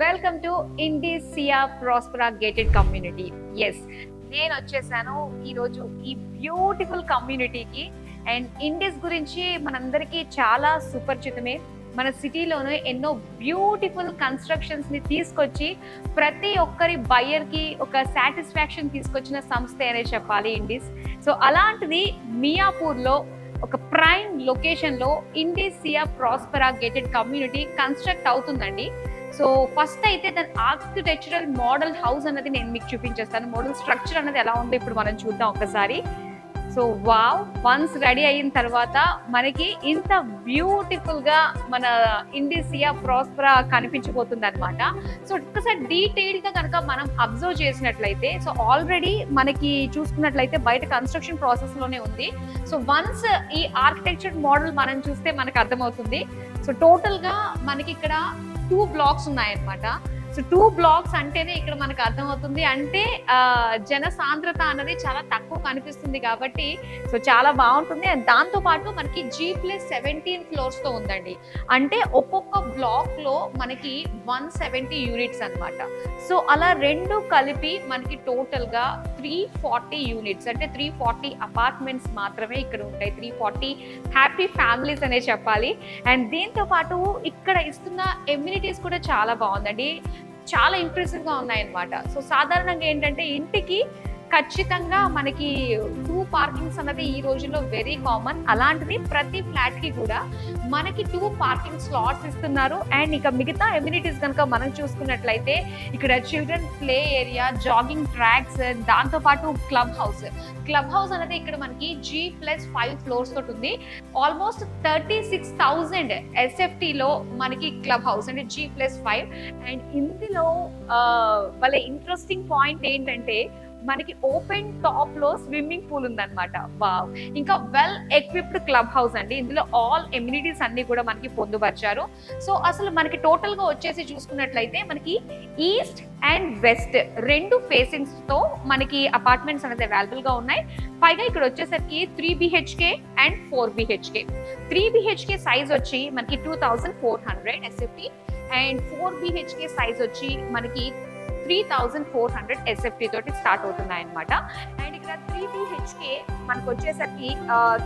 Welcome to Indicia Prospera gated community yes నేను వచ్చేసాను ఈరోజు ఈ బ్యూటిఫుల్ కమ్యూనిటీకి అండ్ ఇండిస్ గురించి మనందరికీ చాలా సుపరిచితమే. మన సిటీలోనే ఎన్నో బ్యూటిఫుల్ కన్స్ట్రక్షన్స్ని తీసుకొచ్చి ప్రతి ఒక్కరి బయర్కి ఒక సాటిస్ఫాక్షన్ తీసుకొచ్చిన సంస్థ అనే చెప్పాలి ఇండిస్ సో అలాంటిది మియాపూర్లో ఒక ప్రైమ్ లొకేషన్లో Indicia Prospera gated community construct అవుతుందండి. సో ఫస్ట్ అయితే దాని ఆర్కిటెక్చరల్ మోడల్ హౌస్ అన్నది నేను మీకు చూపించేస్తాను. మోడల్ స్ట్రక్చర్ అన్నది ఎలా ఉందో ఇప్పుడు మనం చూద్దాం ఒకసారి. సో వావ్ వన్స్ రెడీ అయిన తర్వాత మనకి ఇంత బ్యూటిఫుల్గా మన ఇండిసియా ప్రాస్పరా కనిపించబోతుంది అనమాట సో ఒక్కసారి డీటెయిల్గా కనుక మనం అబ్జర్వ్ చేసినట్లయితే సో ఆల్రెడీ మనకి చూసుకున్నట్లయితే బయట కన్స్ట్రక్షన్ ప్రాసెస్లోనే ఉంది. సో వన్స్ ఈ ఆర్కిటెక్చర్ మోడల్ మనం చూస్తే మనకు అర్థమవుతుంది. సో టోటల్గా మనకి ఇక్కడ టూ బ్లాక్స్ ఉన్నాయన్నమాట. సో టూ బ్లాక్స్ అంటేనే ఇక్కడ మనకు అర్థమవుతుంది. అంటే జన సాంద్రత అన్నది చాలా తక్కువ కనిపిస్తుంది కాబట్టి సో చాలా బాగుంటుంది. అండ్ దాంతో పాటు మనకి జీ ప్లస్ సెవెంటీన్ ఫ్లోర్స్తో ఉందండి. అంటే ఒక్కొక్క బ్లాక్లో మనకి వన్ సెవెంటీ యూనిట్స్ అన్నమాట. సో అలా రెండు కలిపి మనకి టోటల్గా త్రీ ఫార్టీ యూనిట్స్ అంటే త్రీ ఫార్టీ అపార్ట్మెంట్స్ మాత్రమే ఇక్కడ ఉంటాయి. త్రీ ఫార్టీ హ్యాపీ ఫ్యామిలీస్ అనే చెప్పాలి. అండ్ దీంతో పాటు ఇక్కడ ఇస్తున్న ఎమ్యూనిటీస్ కూడా చాలా బాగుందండి. చాలా ఇంప్రెసివ్గా ఉన్నాయన్నమాట. సో సాధారణంగా ఏంటంటే ఇంటికి ఖచ్చితంగా మనకి టూ పార్కింగ్స్ అన్నది ఈ రోజుల్లో వెరీ కామన్ అలాంటిది ప్రతి ఫ్లాట్కి కూడా మనకి టూ పార్కింగ్ స్లాట్స్ ఇస్తున్నారు. అండ్ ఇక మిగతా ఎమ్యూనిటీస్ కనుక మనం చూసుకున్నట్లయితే ఇక్కడ children play area jogging tracks దాంతో పాటు క్లబ్ హౌస్ క్లబ్ హౌస్ అనేది ఇక్కడ మనకి జీ ప్లస్ ఫైవ్ ఫ్లోర్స్ తోటి ఉంది. ఆల్మోస్ట్ థర్టీ సిక్స్ థౌజండ్ ఎస్ఎఫ్టీలో మనకి క్లబ్ హౌస్ అంటే జీ ప్లస్ ఫైవ్ అండ్ ఇందులో వాళ్ళ ఇంట్రెస్టింగ్ పాయింట్ ఏంటంటే మనకి ఓపెన్ టాప్లో స్విమ్మింగ్ పూల్ ఉందన్నమాట. వావ్. ఇంకా వెల్ ఎక్విప్డ్ క్లబ్ హౌస్ అండి. ఇందులో ఆల్ ఎమ్యూనిటీస్ అన్ని కూడా మనకి పొందుపరిచారు. సో అసలు మనకి టోటల్గా వచ్చేసి చూసుకున్నట్లయితే మనకి ఈస్ట్ అండ్ వెస్ట్ రెండు ఫేసింగ్స్తో మనకి అపార్ట్మెంట్స్ అనేది అవైలబుల్గా ఉన్నాయి. పైగా ఇక్కడ వచ్చేసరికి three BHK and four BHK three BHK size వచ్చి మనకి two thousand four hundred SFT and four BHK size వచ్చి మనకి three thousand four hundred SFT తోటి స్టార్ట్ అవుతున్నాయి అనమాట అండ్ ఇక్కడ త్రీ బిహెచ్కే మనకు వచ్చేసరికి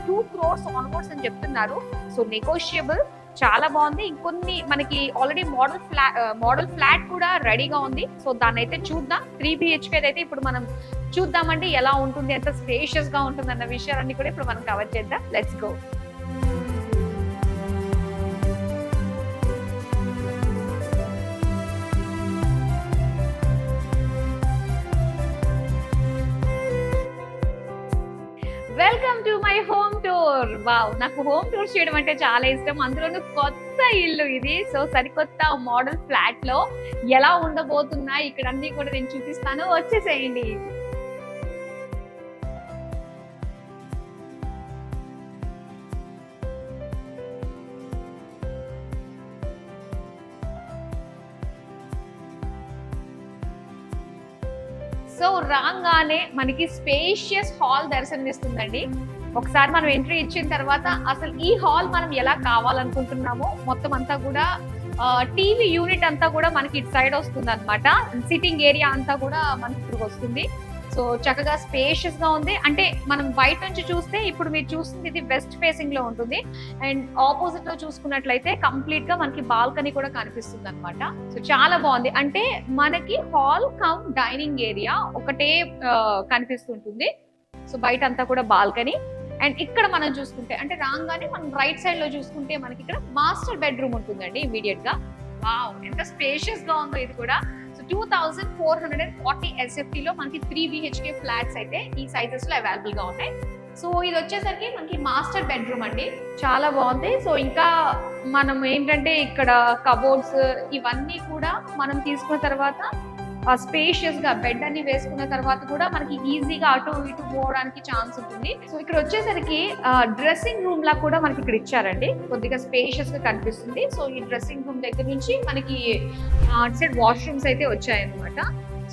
టూ క్రోర్స్ ఆన్వర్డ్స్ అని చెప్తున్నారు. సో నెగోషియబుల్ చాలా బాగుంది. ఇంకొన్ని మనకి already model flat model flat కూడా రెడీగా ఉంది. సో దాన్ని అయితే చూద్దాం. త్రీ బిహెచ్కే అయితే ఇప్పుడు మనం చూద్దామండి ఎలా ఉంటుంది ఎంత స్పేషియస్గా ఉంటుంది అన్న విషయాలన్నీ కూడా ఇప్పుడు మనం కవర్ చేద్దాం. Let's go tour wow. నాకు హోమ్ టూర్ చేయడం అంటే చాలా ఇష్టం. అందులోనూ కొత్త ఇల్లు ఇది. సో సరికొత్త మోడల్ ఫ్లాట్లో ఎలా ఉండబోతున్నాయి ఇక్కడ అన్ని కూడా నేను చూపిస్తాను. వచ్చేసేయండి. సో రాగానే మనకి స్పేషియస్ హాల్ దర్శనమిస్తుందండి. ఒకసారి మనం ఎంట్రీ ఇచ్చిన తర్వాత అసలు ఈ హాల్ మనం ఎలా కావాలనుకుంటున్నామో మొత్తం అంతా కూడా టీవీ యూనిట్ అంతా కూడా మనకి ఇటు సైడ్ వస్తుంది అనమాట సిట్టింగ్ ఏరియా అంతా కూడా మనకి ఇప్పుడు వస్తుంది. సో చక్కగా స్పేషియస్గా ఉంది. అంటే మనం బయట నుంచి చూస్తే ఇప్పుడు మీరు చూస్తుంది ఇది వెస్ట్ ఫేసింగ్లో ఉంటుంది. అండ్ ఆపోజిట్లో చూసుకున్నట్లయితే కంప్లీట్గా మనకి బాల్కనీ కూడా కనిపిస్తుంది అనమాట సో చాలా బాగుంది. అంటే మనకి హాల్ కమ్ డైనింగ్ ఏరియా ఒకటే కనిపిస్తుంటుంది. సో బయట అంతా కూడా బాల్కనీ అండ్ ఇక్కడ మనం చూసుకుంటే అంటే రాగానే మనం రైట్ సైడ్లో చూసుకుంటే మనకి ఇక్కడ మాస్టర్ బెడ్రూమ్ ఉంటుందండి ఇమీడియట్గా. వావ్ ఎంత స్పేషియస్గా ఉందో ఇది కూడా. So two thousand four hundred and forty SFT లో మనకి త్రీ బిహెచ్కే ఫ్లాట్స్ అయితే ఈ సైజెస్లో అవైలబుల్గా ఉన్నాయి. సో ఇది వచ్చేసరికి మనకి మాస్టర్ బెడ్రూమ్ అండి. చాలా బాగుంది. సో ఇంకా మనం ఏంటంటే ఇక్కడ కబోర్డ్స్ ఇవన్నీ కూడా మనం తీసుకున్న తర్వాత స్పేషియస్గా బెడ్ అన్ని వేసుకున్న తర్వాత కూడా మనకి ఈజీగా అటు ఇటు పోవడానికి ఛాన్స్ ఉంటుంది. సో ఇక్కడ వచ్చేసరికి డ్రెస్సింగ్ రూమ్ లా కూడా మనకి ఇక్కడ ఇచ్చారండి. కొద్దిగా స్పేషియస్గా కనిపిస్తుంది. సో ఈ డ్రెస్సింగ్ రూమ్ దగ్గర నుంచి మనకి అటు సైడ్ వాష్రూమ్స్ అయితే వచ్చాయన్నమాట.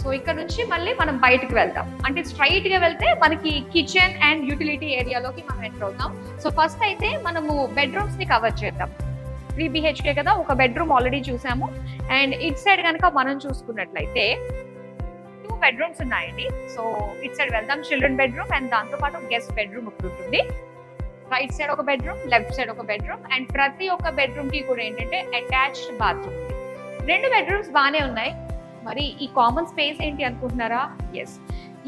సో ఇక్కడ నుంచి మళ్ళీ మనం బయటకు వెళ్తాం. అంటే స్ట్రైట్గా వెళ్తే మనకి కిచెన్ అండ్ యూటిలిటీ ఏరియాలోకి మనం ఎంటర్ అవుతాం. సో ఫస్ట్ అయితే మనము బెడ్రూమ్స్ని కవర్ చేద్దాం. త్రీ బిహెచ్కే కదా ఒక బెడ్రూమ్ ఆల్రెడీ చూసాము. అండ్ ఇట్ సైడ్ కనుక మనం చూసుకున్నట్లయితే టూ బెడ్రూమ్స్ ఉన్నాయండి. సో ఇట్ సైడ్ వెళ్దాం చిల్డ్రన్ బెడ్రూమ్ అండ్ దాంతో పాటు గెస్ట్ బెడ్రూమ్ ఒకటి ఉంటుంది. రైట్ సైడ్ ఒక బెడ్రూమ్ లెఫ్ట్ సైడ్ ఒక బెడ్రూమ్ అండ్ ప్రతి ఒక్క బెడ్రూమ్కి కూడా ఏంటంటే అటాచ్డ్ బాత్రూమ్. రెండు బెడ్రూమ్స్ బాగానే ఉన్నాయి. మరి ఈ కామన్ స్పేస్ ఏంటి అనుకుంటున్నారా? ఎస్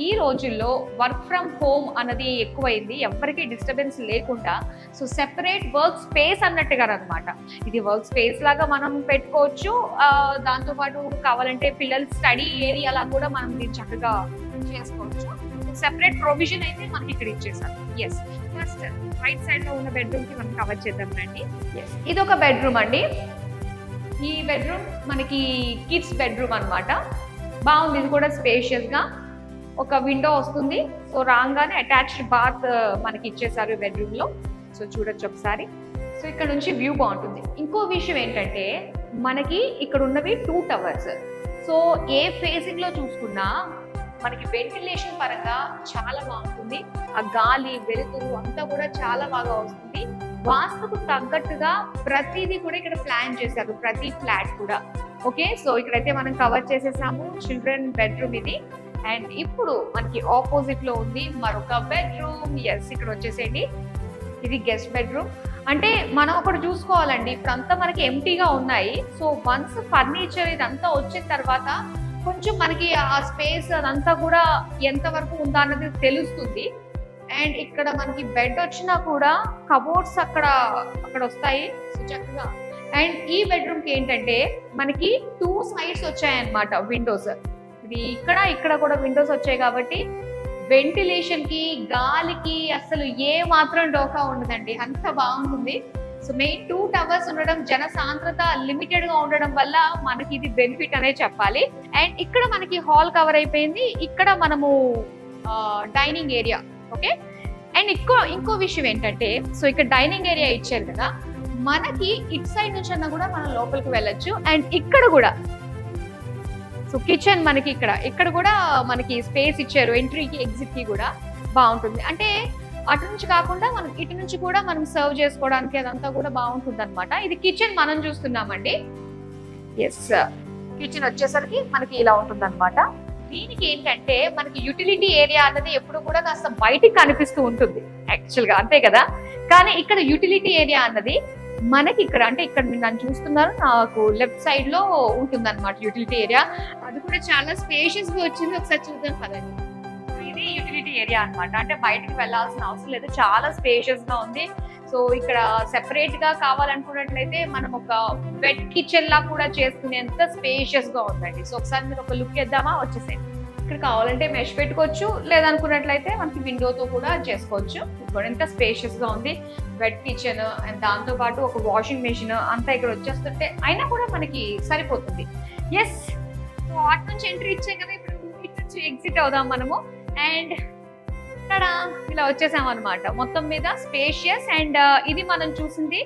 ఈ రోజుల్లో వర్క్ ఫ్రమ్ హోమ్ అన్నది ఎక్కువైంది. ఎవరికి డిస్టర్బెన్స్ లేకుండా సో సెపరేట్ వర్క్ స్పేస్ అన్నట్టుగా అనమాట ఇది వర్క్ స్పేస్ లాగా మనం పెట్టుకోవచ్చు. దాంతోపాటు కావాలంటే పిల్లల స్టడీ ఏరియాలా కూడా మనం దీన్ని చక్కగా చేసుకోవచ్చు. సెపరేట్ ప్రొవిజన్ అయితే మనకి ఇక్కడ ఇచ్చేసారు ఎస్ ఫస్ట్ రైట్ సైడ్లో ఉన్న బెడ్రూమ్కి మనం కవర్ చేద్దాం రండి. ఇది ఒక బెడ్రూమ్ అండి. ఈ బెడ్రూమ్ మనకి కిడ్స్ బెడ్రూమ్ అన్నమాట. బాగుంది. ఇది కూడా స్పేషియస్గా. ఒక విండో వస్తుంది. సో రాగానే అటాచ్డ్ బాత్ మనకి ఇచ్చేసారు ఈ బెడ్రూమ్లో. సో చూడొచ్చు ఒకసారి. సో ఇక్కడ నుంచి వ్యూ బాగుంటుంది. ఇంకో విషయం ఏంటంటే మనకి ఇక్కడ ఉన్నవి టూ టవర్స్ సో ఏ ఫేసింగ్లో చూసుకున్నా మనకి వెంటిలేషన్ పరంగా చాలా బాగుంటుంది. ఆ గాలి వెలుతురు అంతా కూడా చాలా బాగా వస్తుంది. వాస్తుకు తగ్గట్టుగా ప్రతిదీ కూడా ఇక్కడ ప్లాన్ చేశారు. ప్రతి ఫ్లాట్ కూడా. ఓకే సో ఇక్కడైతే మనం కవర్ చేసేసాము. చిల్డ్రన్ బెడ్రూమ్ ఇది. అండ్ ఇప్పుడు మనకి ఆపోజిట్లో ఉంది మరొక బెడ్రూమ్ ఎస్ ఇక్కడ వచ్చేసేయండి. ఇది గెస్ట్ బెడ్రూమ్ అంటే మనం ఒకటి చూసుకోవాలండి. ఇప్పుడంతా మనకి ఎంటీగా ఉన్నాయి. సో వన్స్ ఫర్నిచర్ ఇదంతా వచ్చిన తర్వాత కొంచెం మనకి ఆ స్పేస్ అదంతా కూడా ఎంత వరకు ఉందా అన్నది తెలుస్తుంది. అండ్ ఇక్కడ మనకి బెడ్ వచ్చినా కూడా కబోర్డ్స్ అక్కడ అక్కడ వస్తాయి. చక్కగా. అండ్ ఈ బెడ్రూమ్కి ఏంటంటే మనకి టూ సైడ్స్ వచ్చాయన్నమాట విండోస్ ఇది ఇక్కడ ఇక్కడ కూడా విండోస్ వచ్చాయి కాబట్టి వెంటిలేషన్కి గాలికి అసలు ఏ మాత్రం డోకా ఉండదండి. అంత బాగుంటుంది. సో మెయిన్ టూ టవర్స్ ఉండడం జన సాంద్రత లిమిటెడ్గా ఉండడం వల్ల మనకి ఇది బెనిఫిట్ అనే చెప్పాలి. అండ్ ఇక్కడ మనకి హాల్ కవర్ అయిపోయింది. ఇక్కడ మనము డైనింగ్ ఏరియా ఓకే అండ్ ఇంకో ఇంకో విషయం ఏంటంటే సో ఇక్కడ డైనింగ్ ఏరియా ఇచ్చారు కదా. మనకి ఇట్ సైడ్ నుంచి అన్నా కూడా మనం లోపలికి వెళ్ళొచ్చు. అండ్ ఇక్కడ కూడా సో కిచెన్ మనకి ఇక్కడ ఇక్కడ కూడా మనకి స్పేస్ ఇచ్చారు ఎంట్రీకి ఎగ్జిట్కి కూడా బాగుంటుంది. అంటే అటు నుంచి కాకుండా మనం ఇటు నుంచి కూడా మనం సర్వ్ చేసుకోవడానికి అదంతా కూడా బాగుంటుంది అనమాట ఇది కిచెన్ మనం చూస్తున్నామండి. ఎస్ కిచెన్ వచ్చేసరికి మనకి ఇలా ఉంటుంది అనమాట దీనికి ఏంటంటే మనకి యూటిలిటీ ఏరియా అన్నది ఎప్పుడు కూడా కాస్త బయటికి కనిపిస్తూ ఉంటుంది యాక్చువల్గా అంతే కదా? కానీ ఇక్కడ యూటిలిటీ ఏరియా అన్నది మనకి ఇక్కడ అంటే ఇక్కడ మీరు నన్ను చూస్తున్నారు నాకు లెఫ్ట్ సైడ్లో ఉంటుంది అనమాట యూటిలిటీ ఏరియా అది కూడా చాలా స్పేషియస్గా వచ్చింది. ఒకసారి చూద్దాం కదండి ఇది యూటిలిటీ ఏరియా అన్నమాట. అంటే బయటకు వెళ్ళాల్సిన అవసరం లేదు. చాలా స్పేషియస్గా ఉంది. సో ఇక్కడ సెపరేట్గా కావాలనుకున్నట్లయితే మనం ఒక వెట్ కిచెన్ లా కూడా చేసుకునేంత స్పేషియస్గా ఉందండి. సో ఒకసారి మీరు ఒక లుక్ ఇద్దామా వచ్చేసేయండి. ఇక్కడ కావాలంటే మెష్ పెట్టుకోవచ్చు. లేదనుకున్నట్లయితే మనకి విండోతో కూడా చేసుకోవచ్చు. ఇప్పుడు ఎంత స్పేషియస్గా ఉంది. వెట్ కిచెన్ అండ్ దాంతో పాటు ఒక వాషింగ్ మెషిన్ అంతా ఇక్కడ వచ్చేస్తుంటే అయినా కూడా మనకి సరిపోతుంది. ఎస్ సో అటు నుంచి ఎంట్రీ ఇచ్చాం కదా ఇప్పుడు. ఇటు నుంచి ఎగ్జిట్ అవుదాం మనము. అండ్ ఇక్కడ ఇలా వచ్చేసాం అనమాట మొత్తం మీద స్పేషియస్ అండ్ uh, ఇది మనం చూసింది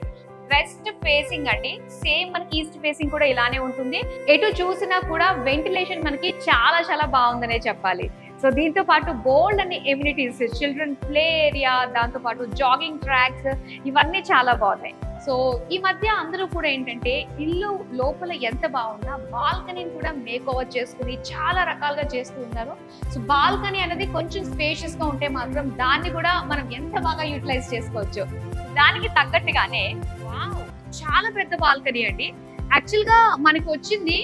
వెస్ట్ ఫేసింగ్ అండి. సేమ్ మనకి ఈస్ట్ ఫేసింగ్ కూడా ఇలానే ఉంటుంది. ఎటు చూసినా కూడా వెంటిలేషన్ మనకి చాలా చాలా బాగుందనే చెప్పాలి. సో దీంతో పాటు బోల్డ్ అనే ఎమ్యూనిటీస్ చిల్డ్రన్ ప్లే ఏరియా దాంతో పాటు జాగింగ్ ట్రాక్స్ ఇవన్నీ చాలా బాగున్నాయి. సో ఈ మధ్య అందరూ కూడా ఏంటంటే ఇల్లు లోపల ఎంత బాగున్నా బాల్కనీని కూడా మేక్ ఓవర్ చేసుకుని చాలా రకాలుగా చేస్తూ ఉన్నారు. సో బాల్కనీ అనేది కొంచెం స్పేషియస్గా ఉంటే మాత్రం దాన్ని కూడా మనం ఎంత బాగా యూటిలైజ్ చేసుకోవచ్చు? దానికి తగ్గట్టుగానే చాలా పెద్ద బాల్కనీ అండి. యాక్చువల్గా మనకి వచ్చింది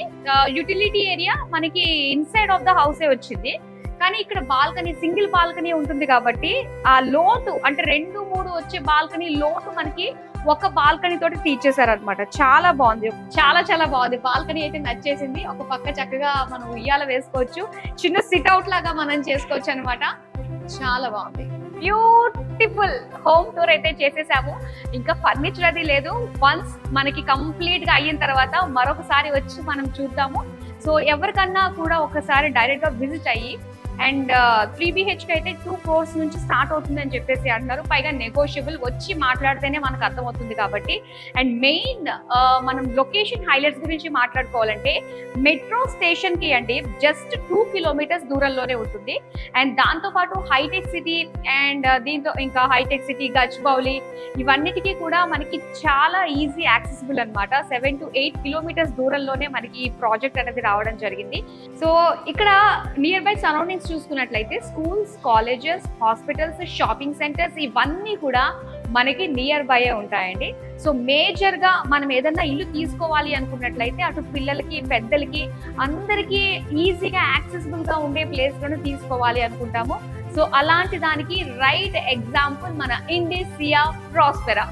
యూటిలిటీ ఏరియా మనకి ఇన్సైడ్ ఆఫ్ ద హౌసే వచ్చింది. కానీ ఇక్కడ బాల్కనీ సింగిల్ బాల్కనీ ఉంటుంది కాబట్టి ఆ లోతు అంటే రెండు మూడు వచ్చే బాల్కనీ లోతు మనకి ఒక బాల్కనీ తోటి తీర్చేశారు అనమాట చాలా బాగుంది. చాలా చాలా బాగుంది. బాల్కనీ అయితే నచ్చేసింది. ఒక పక్క చక్కగా మనం ఉయ్యాల వేసుకోవచ్చు. చిన్న సిట్ అవుట్ లాగా మనం చేసుకోవచ్చు అనమాట చాలా బాగుంది. బ్యూటిఫుల్ హోమ్ టూర్ అయితే చేసేసాము. ఇంకా ఫర్నిచర్ అది లేదు. వన్స్ మనకి కంప్లీట్గా అయిన తర్వాత మరొకసారి వచ్చి మనం చూద్దాము. సో ఎవరికన్నా కూడా ఒకసారి డైరెక్ట్గా విజిట్ అయ్యి అండ్ త్రీ బిహెచ్కి అయితే టూ క్రోర్స్ నుంచి స్టార్ట్ అవుతుంది అని చెప్పేసి అంటున్నారు. పైగా నెగోషియబుల్ వచ్చి మాట్లాడితేనే మనకు అర్థమవుతుంది కాబట్టి. అండ్ మెయిన్ మనం లొకేషన్ హైలైట్స్ గురించి మాట్లాడుకోవాలంటే మెట్రో స్టేషన్కి అండి జస్ట్ టూ కిలోమీటర్స్ దూరంలోనే ఉంటుంది. అండ్ దాంతో పాటు హైటెక్ సిటీ అండ్ దీంతో ఇంకా హైటెక్ సిటీ గజ్బౌలి ఇవన్నిటికీ కూడా మనకి చాలా ఈజీ యాక్సెసిబుల్ అన్నమాట. సెవెన్ టు ఎయిట్ కిలోమీటర్స్ దూరంలోనే మనకి ఈ ప్రాజెక్ట్ అనేది రావడం జరిగింది. సో ఇక్కడ నియర్ బై సరౌండింగ్స్ చూసుకున్నట్లయితే schools colleges hospitals shopping centres ఇవన్నీ కూడా మనకి నియర్ బై ఉంటాయండి. సో మేజర్గా మనం ఏదన్నా ఇల్లు తీసుకోవాలి అనుకున్నట్లయితే అటు పిల్లలకి పెద్దలకి అందరికీ ఈజీగా యాక్సెసిబుల్గా ఉండే ప్లేస్లను తీసుకోవాలి అనుకుంటాము. సో అలాంటి దానికి రైట్ ఎగ్జాంపుల్ మన ఇండిసియా ప్రాస్పెరా